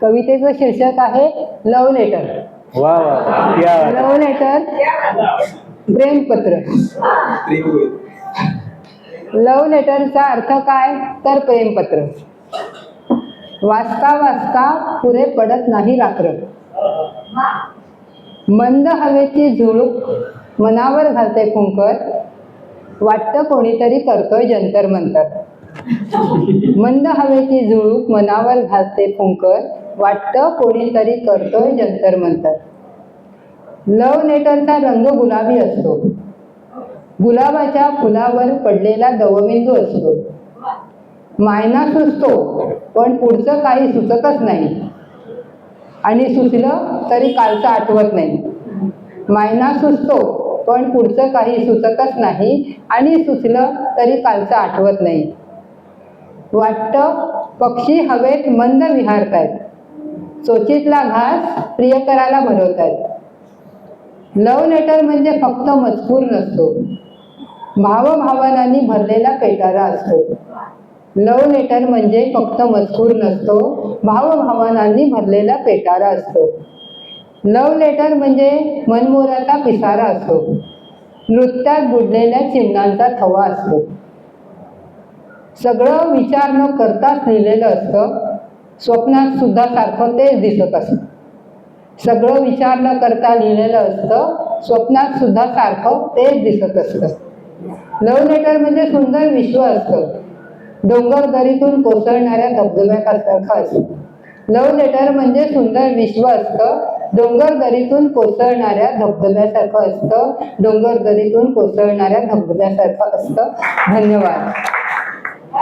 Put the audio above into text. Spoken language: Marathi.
कवितेचं शीर्षक आहे लव्ह लेटर वा वा. लव्ह लेटर प्रेमपत्र. लव्ह लेटरचा अर्थ काय? तर प्रेमपत्र. वाचता वाचता पुरे पडत नाही रात्र. मंद हवेची झुळूक मनावर घालते फुंकर. वाटतं कोणीतरी करतोय जंतर मंतर. मंद हवेची झुळूक मनावर घालते फुंकर वाटतं कोणीतरी करतोय जंतर मंतर. लव नेटरचा रंग गुलाबी असतो. गुलाबाच्या फुलावर पडलेला दवबिंदू असतो. मायना सुचतो पण पुढचं काही सुचतच नाही. आणि सुचलं तरी कालचं आठवत नाही. मायना सुचतो पण पुढचं काही सुचतच नाही आणि सुचलं तरी कालचं आठवत नाही. वाटतं पक्षी हवेत मंद विहारतायत चोचीतला घास प्रियकराला भरवतायत लव्ह लेटर म्हणजे फक्त मजकूर नसतो. भावभावनांनी भरलेला पेटारा असतो. लव्ह लेटर म्हणजे फक्त मजकूर नसतो भावभावनांनी भरलेला पेटारा असतो. लव्ह लेटर म्हणजे मनमोराचा पिसारा असतो. नृत्यात बुडलेल्या चिमणांचा थवा असतो. सगळं विचार न करताच लिहिलेलं असतं. स्वप्नात सुद्धा सारखं तेच दिसत असतं. सगळं विचार न करता लिहिलेलं असतं. स्वप्नात सुद्धा सारखं तेच दिसत असतं. लव्ह लेटर म्हणजे सुंदर विश्व असतं. डोंगर दरीतून कोसळणाऱ्या धबधब्यासारखं असतं. लव्ह लेटर म्हणजे सुंदर विश्व असतं. डोंगर दरीतून कोसळणाऱ्या धबधब्यासारखं असतं. डोंगर दरीतून कोसळणाऱ्या धबधब्यासारखं असतं. धन्यवाद.